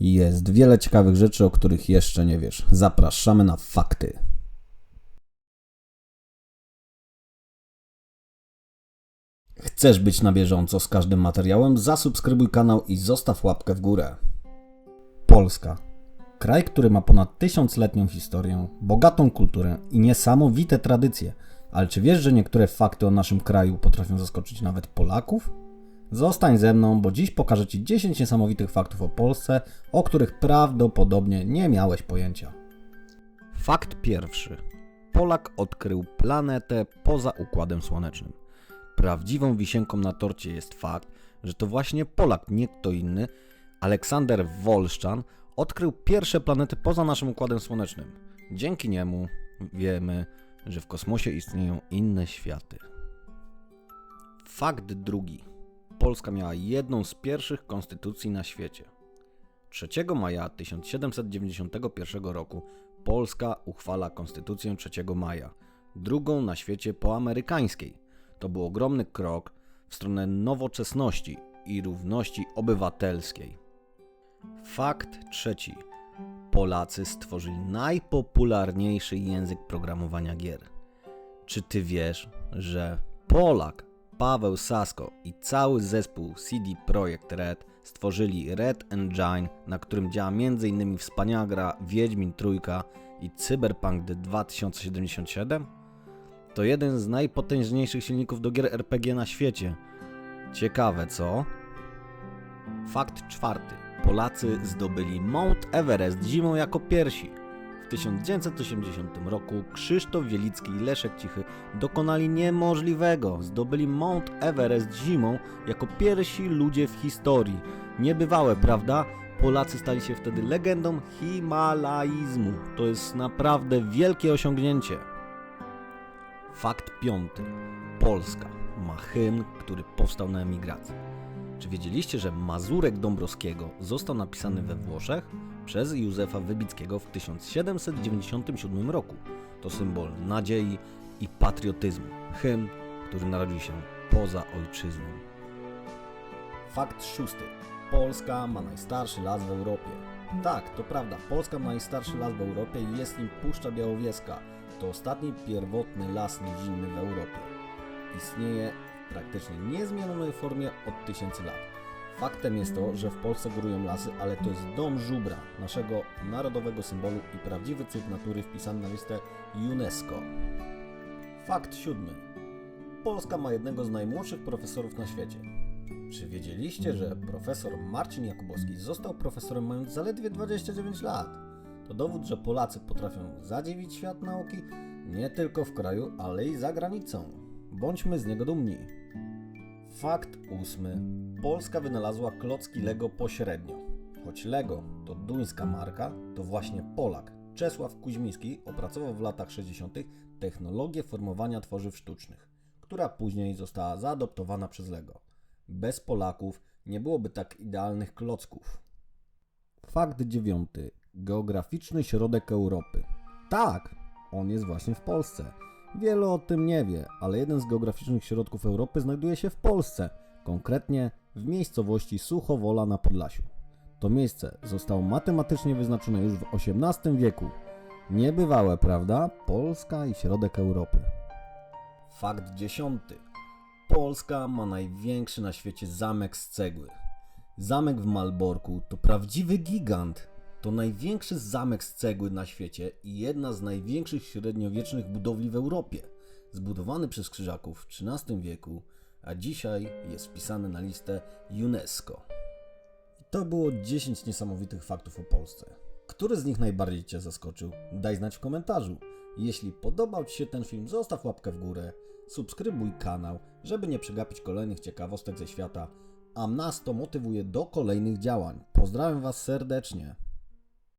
Jest wiele ciekawych rzeczy, o których jeszcze nie wiesz. Zapraszamy na fakty. Chcesz być na bieżąco z każdym materiałem? Zasubskrybuj kanał i zostaw łapkę w górę. Polska. Kraj, który ma ponad tysiącletnią historię, bogatą kulturę i niesamowite tradycje. Ale czy wiesz, że niektóre fakty o naszym kraju potrafią zaskoczyć nawet Polaków? Zostań ze mną, bo dziś pokażę Ci 10 niesamowitych faktów o Polsce, o których prawdopodobnie nie miałeś pojęcia. Fakt pierwszy. Polak odkrył planetę poza Układem Słonecznym. Prawdziwą wisienką na torcie jest fakt, że to właśnie Polak, nie kto inny, Aleksander Wolszczan, odkrył pierwsze planety poza naszym Układem Słonecznym. Dzięki niemu wiemy, że w kosmosie istnieją inne światy. Fakt drugi. Polska miała jedną z pierwszych konstytucji na świecie. 3 maja 1791 roku Polska uchwala konstytucję 3 maja, drugą na świecie po amerykańskiej. To był ogromny krok w stronę nowoczesności i równości obywatelskiej. Fakt trzeci. Polacy stworzyli najpopularniejszy język programowania gier. Czy ty wiesz, że Polak Paweł Sasko i cały zespół CD Projekt Red stworzyli Red Engine, na którym działa m.in. wspaniała gra Wiedźmin Trójka i Cyberpunk 2077? To jeden z najpotężniejszych silników do gier RPG na świecie. Ciekawe, co? Fakt czwarty. Polacy zdobyli Mount Everest zimą jako pierwsi. W 1980 roku Krzysztof Wielicki i Leszek Cichy dokonali niemożliwego. Zdobyli Mount Everest zimą jako pierwsi ludzie w historii. Niebywałe, prawda? Polacy stali się wtedy legendą himalaizmu. To jest naprawdę wielkie osiągnięcie. Fakt piąty. Polska ma hymn, który powstał na emigracji. Czy wiedzieliście, że Mazurek Dąbrowskiego został napisany we Włoszech przez Józefa Wybickiego w 1797 roku? To symbol nadziei i patriotyzmu. Hymn, który narodził się poza ojczyzną. Fakt szósty. Polska ma najstarszy las w Europie. Tak, to prawda. Polska ma najstarszy las w Europie i jest nim Puszcza Białowieska. To ostatni pierwotny las nizinny w Europie. Istnieje praktycznie niezmienionej formie od tysięcy lat. Faktem jest to, że w Polsce górują lasy, ale to jest dom żubra, naszego narodowego symbolu i prawdziwy cud natury wpisany na listę UNESCO. Fakt siódmy. Polska ma jednego z najmłodszych profesorów na świecie. Czy wiedzieliście, że profesor Marcin Jakubowski został profesorem mając zaledwie 29 lat? To dowód, że Polacy potrafią zadziwić świat nauki nie tylko w kraju, ale i za granicą. Bądźmy z niego dumni. Fakt ósmy. Polska wynalazła klocki Lego pośrednio. Choć Lego to duńska marka, to właśnie Polak Czesław Kuźmiński opracował w latach 60. technologię formowania tworzyw sztucznych, która później została zaadoptowana przez Lego. Bez Polaków nie byłoby tak idealnych klocków. Fakt dziewiąty. Geograficzny środek Europy. Tak, on jest właśnie w Polsce. Wielu o tym nie wie, ale jeden z geograficznych środków Europy znajduje się w Polsce, konkretnie w miejscowości Suchowola na Podlasiu. To miejsce zostało matematycznie wyznaczone już w XVIII wieku. Niebywałe, prawda? Polska i środek Europy. Fakt dziesiąty. Polska ma największy na świecie zamek z cegły. Zamek w Malborku to prawdziwy gigant. To największy zamek z cegły na świecie i jedna z największych średniowiecznych budowli w Europie. Zbudowany przez Krzyżaków w XIII wieku, a dzisiaj jest wpisany na listę UNESCO. I to było 10 niesamowitych faktów o Polsce. Który z nich najbardziej Cię zaskoczył? Daj znać w komentarzu. Jeśli podobał Ci się ten film, zostaw łapkę w górę, subskrybuj kanał, żeby nie przegapić kolejnych ciekawostek ze świata, a nas to motywuje do kolejnych działań. Pozdrawiam Was serdecznie.